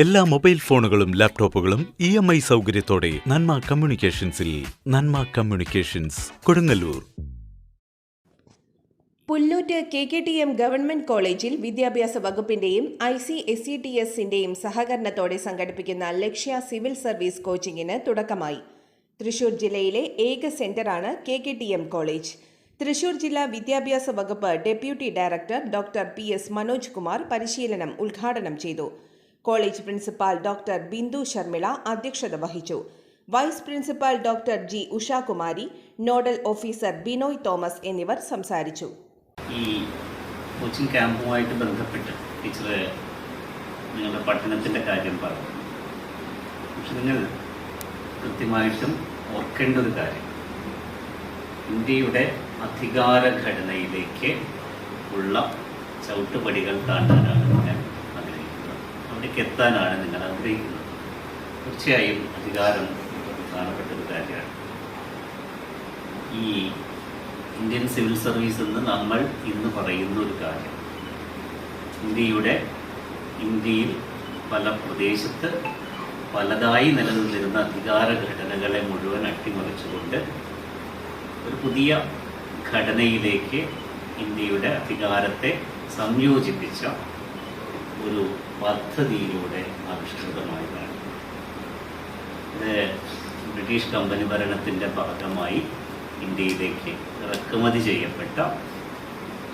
എല്ലാ മൊബൈൽ ഫോണുകളും ലാപ്ടോപ്പുകളും ഇ എം ഐ സൗകര്യത്തോടെ Nanma കമ്മ്യൂണിക്കേഷൻസിൽ Nanma communications Kodungallur. Pullut K K T M government കോളേജിൽ വിദ്യാഭ്യാസ വകുപ്പിന്റെയും I C S C T എസിന്റെയും സഹകരണത്തോടെ സംഘടിപ്പിക്കുന്ന ലക്ഷ്യ സിവിൽ സർവീസ് കോച്ചിങ്ങിന് തുടക്കമായി. തൃശൂർ ജില്ലയിലെ ഏക സെന്ററാണ് K K T M college. Thrissur ജില്ലാ വിദ്യാഭ്യാസ വകുപ്പ് deputy director doctor P S Manoj Kumar പരിശീലനം ഉദ്ഘാടനം ചെയ്തു. College principal doctor Bindu Sharmila അധ്യക്ഷത വഹിച്ചു. Vice principal doctor G Ushakumari nodal officer Binoy Thomas എന്നിവർ സംസാരിച്ചു. ഈ കോച്ചിങ് ക്യാമ്പുമായിട്ട് ബന്ധപ്പെട്ട് ടീച്ചർ നിങ്ങളുടെ പഠനത്തിന്റെ കാര്യം പറഞ്ഞു. പക്ഷെ നിങ്ങൾ കൃത്യമായിട്ടും ഓർക്കേണ്ട ഒരു കാര്യം. ഇന്ത്യയുടെ അധികാര ഘടനയിലേക്ക് ഉള്ള ചവിട്ടുപടികൾ താണ്ടാനാണ് ആഗ്രഹിക്കുന്നത് അവിടേക്ക് എത്താനാണ് നിങ്ങൾ ആഗ്രഹിക്കുന്നത്. തീർച്ചയായും അധികാരം പ്രധാനപ്പെട്ട ഒരു കാര്യമാണ്. ഈ ഇന്ത്യൻ സിവിൽ സർവീസ് എന്ന് നമ്മൾ ഇന്ന് പറയുന്ന ഒരു കാര്യം ഇന്ത്യയുടെ ഇന്ത്യയിൽ പല പ്രദേശത്ത് പലതായി നിലനിന്നിരുന്ന അധികാര ഘടനകളെ മുഴുവൻ അട്ടിമറിച്ചുകൊണ്ട് ഒരു പുതിയ ഘടനയിലേക്ക് ഇന്ത്യയുടെ അധികാരത്തെ സംയോജിപ്പിച്ച ഒരു പദ്ധതിയിലൂടെ ആവിഷ്കൃതമായതാണ്. ഇത് ബ്രിട്ടീഷ് കമ്പനി ഭരണത്തിന്റെ ഭാഗമായി ഇന്ത്യയിലേക്ക് ഇറക്കുമതി ചെയ്യപ്പെട്ട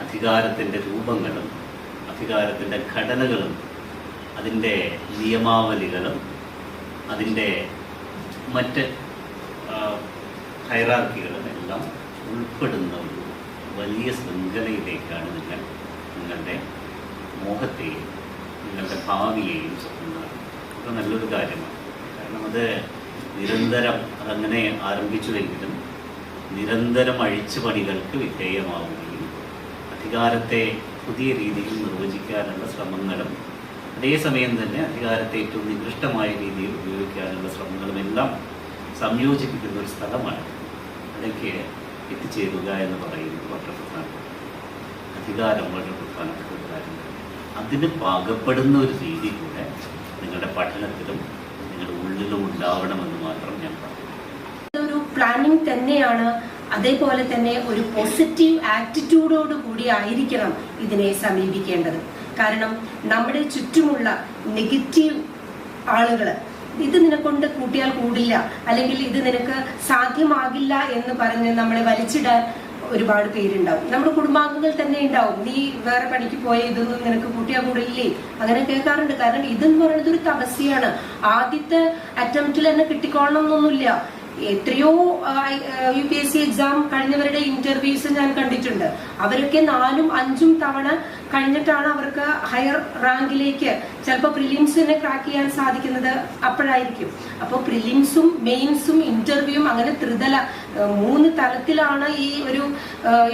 അധികാരത്തിന്റെ രൂപങ്ങളും അധികാരത്തിന്റെ ഘടനകളും അതിന്റെ നിയമാവലികളും അതിന്റെ മറ്റ് ഹൈറാർക്കികളും എല്ലാം ഉൾപ്പെടുന്ന ഒരു വലിയ ശൃംഖലയിലേക്കാണ് നിങ്ങൾ നിങ്ങളുടെ മോഹത്തെയും നിങ്ങളുടെ ഭാവിയെയും സ്വപ്നം ഒക്കെ നല്ലൊരു കാര്യമാണ്. കാരണം അത് നിരന്തരം അതങ്ങനെ ആരംഭിച്ചുവെങ്കിലും നിരന്തരം അഴിച്ചു പണികൾക്ക് വിധേയമാവുകയും അധികാരത്തെ പുതിയ രീതിയിൽ നിർവചിക്കാനുള്ള ശ്രമങ്ങളും അതേസമയം തന്നെ അധികാരത്തെ ഏറ്റവും നികൃഷ്ടമായ രീതിയിൽ ഉപയോഗിക്കാനുള്ള ശ്രമങ്ങളും എല്ലാം സംയോജിപ്പിക്കുന്ന ഒരു സ്ഥലമാണ് അതൊക്കെ എത്തിച്ചേരുക എന്ന് പറയുന്നത് വളരെ പ്രധാനപ്പെട്ട അധികാരം വളരെ പ്രധാനപ്പെട്ട ഒരു കാര്യമാണ്. അതിന് പാകപ്പെടുന്ന ഒരു രീതി കൂടെ നിങ്ങളുടെ പഠനത്തിലും നിങ്ങളുടെ ഉള്ളിലും ഉണ്ടാവണമെന്ന് മാത്രം ഞാൻ ഒരു പ്ലാനിങ് തന്നെയാണ്. അതേപോലെ തന്നെ ഒരു പോസിറ്റീവ് ആറ്റിറ്റ്യൂഡോട് കൂടി ആയിരിക്കണം ഇതിനെ സമീപിക്കേണ്ടത്. കാരണം നമ്മുടെ ചുറ്റുമുള്ള നെഗറ്റീവ് ആളുകൾ ഇത് നിനക്കൊണ്ട് കൂട്ടിയാൽ കൂടില്ല. അല്ലെങ്കിൽ ഇത് നിനക്ക് സാധ്യമാകില്ല എന്ന് പറഞ്ഞ് നമ്മളെ വലിച്ചിടാൻ ഒരുപാട് പേരുണ്ടാവും. നമ്മുടെ കുടുംബാംഗങ്ങൾ തന്നെ ഉണ്ടാവും. നീ വേറെ പണിക്ക് പോയ ഇതൊന്നും നിനക്ക് കൂട്ടിയാൽ കൂടില്ലേ അങ്ങനെ കേൾക്കാറുണ്ട്. കാരണം ഇതെന്ന് പറയുന്നത് ഒരു തപസ്യാണ് ആദ്യത്തെ അറ്റംപ്റ്റിൽ തന്നെ കിട്ടിക്കോളണം എന്നൊന്നുമില്ല എത്രയോ U P S C exam കഴിഞ്ഞവരുടെ interviews ഞാൻ കണ്ടിട്ടുണ്ട്. അവരൊക്കെ നാലും അഞ്ചും തവണ കഴിഞ്ഞിട്ടാണ് അവർക്ക് ഹയർ റാങ്കിലേക്ക് ചിലപ്പോൾ പ്രിലിംസിനെ ക്രാക്ക് ചെയ്യാൻ സാധിക്കുന്നത് അപ്പോഴായിരിക്കും. അപ്പോൾ പ്രിലിംസും മെയിൻസും ഇന്റർവ്യൂവും അങ്ങനെ ത്രിതല മൂന്ന് തലത്തിലാണ് ഈ ഒരു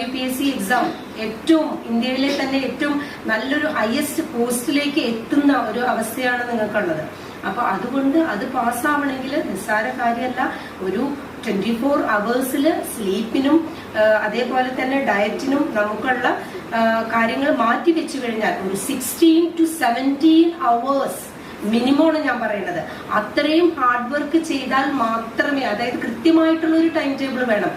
U P S C exam ഏറ്റവും ഇന്ത്യയിലെ തന്നെ ഏറ്റവും നല്ലൊരു ഹയസ്റ്റ് പോസ്റ്റിലേക്ക് എത്തുന്ന ഒരു അവസ്ഥയാണ് നിങ്ങൾക്കുള്ളത്. അപ്പൊ അതുകൊണ്ട് അത് പാസ്സാവണമെങ്കിൽ നിസ്സാര കാര്യമല്ല. ഒരു ട്വന്റി ഫോർ അവേഴ്സിൽ സ്ലീപ്പിനും അതേപോലെ തന്നെ ഡയറ്റിനും നമുക്കുള്ള കാര്യങ്ങൾ മാറ്റി വെച്ചു കഴിഞ്ഞാൽ ഒരു സിക്സ്റ്റീൻ ടു സെവന്റീൻ അവേഴ്സ് മിനിമമാണ് ഞാൻ പറയുന്നത്. അത്രയും ഹാർഡ് വർക്ക് ചെയ്താൽ മാത്രമേ അതായത് കൃത്യമായിട്ടുള്ള ഒരു ടൈം ടേബിൾ വേണം.